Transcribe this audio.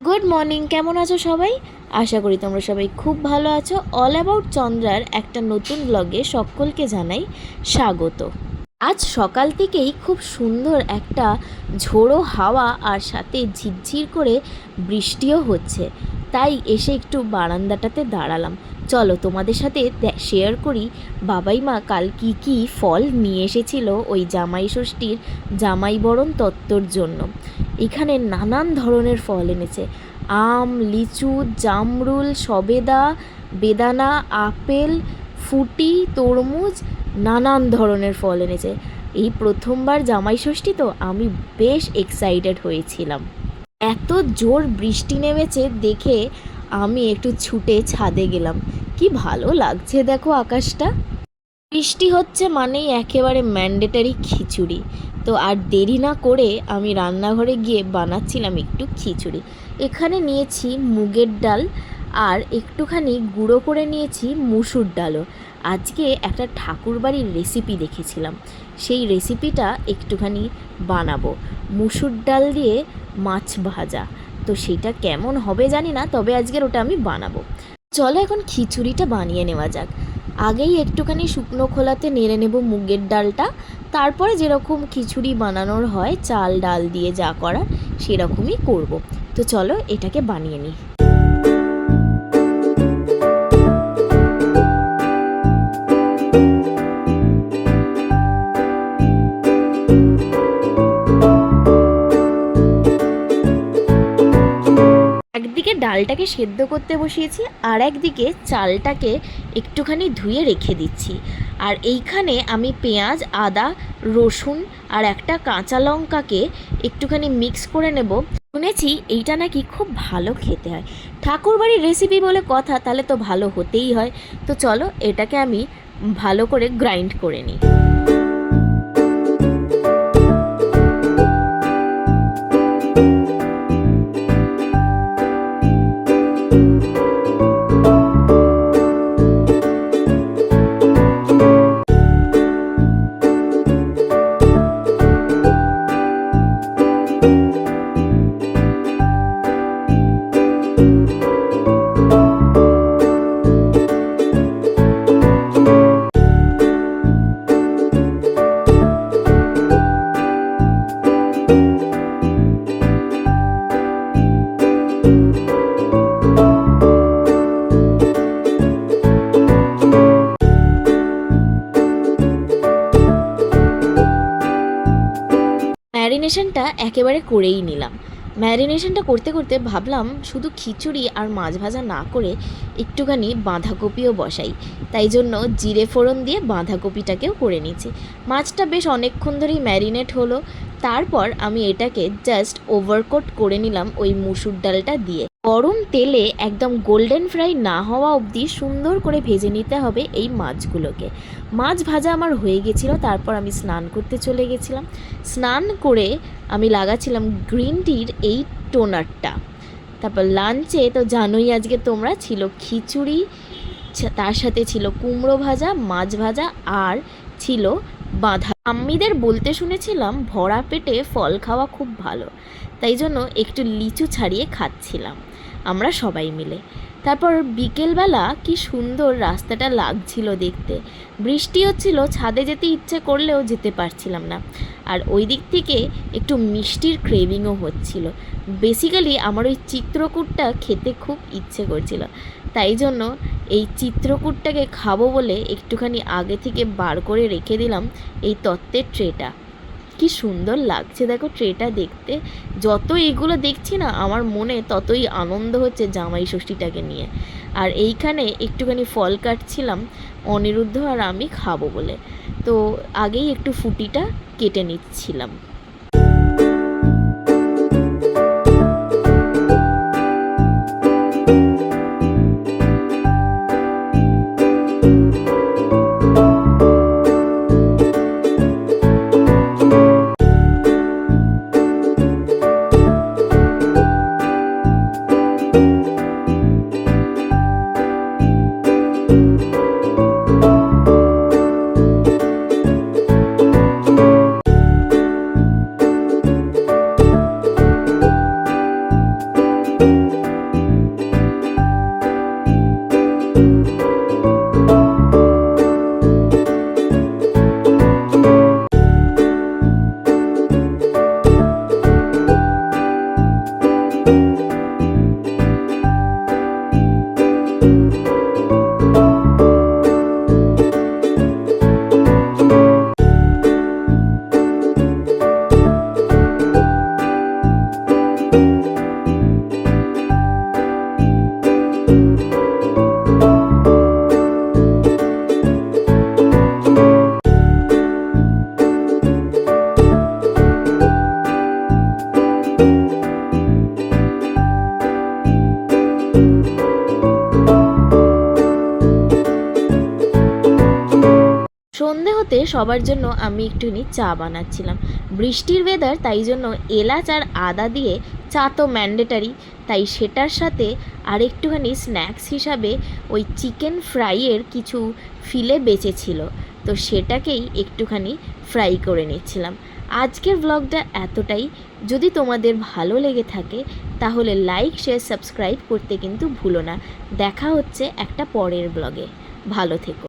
Good morning কেমন আছো সবাই? আশা করি তোমরা সবাই খুব ভালো আছো। অল অ্যাবাউট চন্দ্রার একটা নতুন ব্লগে সকলকে জানাই স্বাগত। আজ সকাল থেকেই খুব সুন্দর একটা ঝোড়ো হাওয়া আর সাথে ঝিরঝির করে বৃষ্টিও হচ্ছে। তাই এসে একটু বারান্দাটাতে দাঁড়ালাম। চলো তোমাদের সাথে শেয়ার করি, বাবাই মা কাল কি কি ফল নিয়ে এসেছিল ওই জামাই ষষ্ঠীর জামাই বরণ তত্ত্বর জন্য। এখানে নানান ধরনের ফল এনেছে। আম, লিচু, জামরুল, সবেদা, বেদানা, আপেল, ফুটি, তরমুজ, নানান ধরনের ফল এনেছে। এই প্রথমবার জামাই ষষ্ঠী তো আমি বেশ এক্সাইটেড হয়েছিলাম। এত জোর বৃষ্টি নেমেছে দেখে আমি একটু ছুটে ছাদে গেলাম। কি ভালো লাগছে দেখো আকাশটা। বৃষ্টি হচ্ছে মানেই একেবারে ম্যান্ডেটারি খিচুড়ি। তো আর দেরি না করে আমি রান্নাঘরে গিয়ে বানাচ্ছিলাম একটু খিচুড়ি। এখানে নিয়েছি মুগের ডাল আর একটুখানি গুঁড়ো করে নিয়েছি মুসুর ডালও। আজকে একটা ঠাকুরবাড়ির রেসিপি দেখেছিলাম। সেই রেসিপিটা একটুখানি বানাবো। মুসুর ডাল দিয়ে মাছ ভাজা। তো সেটা কেমন হবে জানি না, তবে আজকের ওটা আমি বানাবো। চলো এখন খিচুড়িটা বানিয়ে নেওয়া যাক। আগেই একটুখানি শুকনো খোলাতে নেড়ে নেব মুগের ডালটা। তারপরে যেরকম খিচুড়ি বানানোর হয়, চাল, ডাল দিয়ে যা করার সেরকমই করব। তো চলো এটাকে বানিয়ে নিই। ডালটাকে সেদ্ধ করতে বসিয়েছি আর একদিকে চালটাকে একটুখানি ধুয়ে রেখে দিচ্ছি। আর এইখানে আমি পেঁয়াজ, আদা, রসুন আর একটা কাঁচা লঙ্কাকে একটুখানি মিক্স করে নেব। শুনেছি এইটা নাকি খুব ভালো খেতে হয়। ঠাকুরবাড়ির রেসিপি বলে কথা, তাহলে তো ভালো হতেই হয়। তো চলো এটাকে আমি ভালো করে গ্রাইন্ড করে নিই। ম্যারিনেশনটা একেবারে করেই নিলাম। ম্যারিনেশনটা করতে করতে ভাবলাম শুধু খিচুড়ি আর মাছ ভাজা না করে একটুখানি বাঁধাকপিও বসাই। তাই জন্য জিরে ফোড়ন দিয়ে বাঁধাকপিটাকেও করে নিচ্ছি। মাছটা বেশ অনেকক্ষণ ধরেই ম্যারিনেট হলো। তারপর আমি এটাকে জাস্ট ওভারকোট করে নিলাম ওই মুসুর ডালটা দিয়ে। গরম তেলে একদম গোল্ডেন ফ্রাই না হওয়া অবধি সুন্দর করে ভেজে নিতে হবে এই মাছগুলোকে। মাছ ভাজা আমার হয়ে গেছিল, তারপর আমি স্নান করতে চলে গেছিলাম। স্নান করে আমি লাগাচ্ছিলাম গ্রিন টির এই টোনারটা তারপর লাঞ্চে তো জানোই আজকে তোমরা, ছিল খিচুড়ি তার সাথে ছিল কুমড়ো ভাজা, মাছ ভাজা আর ছিল বাঁধা। আম্মিদের বলতে শুনেছিলাম ভরা পেটে ফল খাওয়া খুব ভালো, তাই জন্য একটু লিচু ছাড়িয়ে খাচ্ছিলাম। আমরা সবাই মিলে। তারপর বিকেলবেলা কি সুন্দর রাস্তাটা লাগছিল দেখতে। বৃষ্টি হচ্ছিল, ছাদে যেতে ইচ্ছে করলেও যেতে পারছিলাম না। আর ওই দিক থেকে একটু মিষ্টির ক্রেভিংও হচ্ছিল। বেসিক্যালি আমার ওই চিত্রকূটটা খেতে খুব ইচ্ছে করছিল। তাই জন্য এই চিত্রকূটটাকে খাব বলে একটুখানি আগে থেকে বার করে রেখে দিলাম এই তত্ত্বের ট্রেটা। কি সুন্দর লাগছে। দেখো ট্রেটা দেখতে। যত এগুলো দেখছি না, আমার মনে ততই আনন্দ হচ্ছে জামাই ষষ্ঠীটাকে নিয়ে। আর এইখানে একটুখানি ফল কাটছিলাম, অনিরুদ্ধ আর আমি খাব বলে। তো আগেই একটু ফুটিটা কেটে নিচ্ছিলাম। আলোতে সবার জন্য আমি একটুখানি চা বানাচ্ছিলাম। বৃষ্টির ওয়েদার তাই জন্য এলাচ আর আদা দিয়ে চা তো ম্যান্ডেটারি তাই সেটার সাথে আর একটুখানি স্ন্যাক্স হিসাবে ওই চিকেন ফ্রাইয়ের কিছু ফিলে বেঁচেছিল। তো সেটাকেই একটুখানি ফ্রাই করে নিচ্ছিলাম। আজকের ব্লগটা এতটাই। যদি তোমাদের ভালো লেগে থাকে, তাহলে লাইক শেয়ার সাবস্ক্রাইব করতে কিন্তু ভুলো না। দেখা হচ্ছে একটা পরের ব্লগে ভালো থেকো।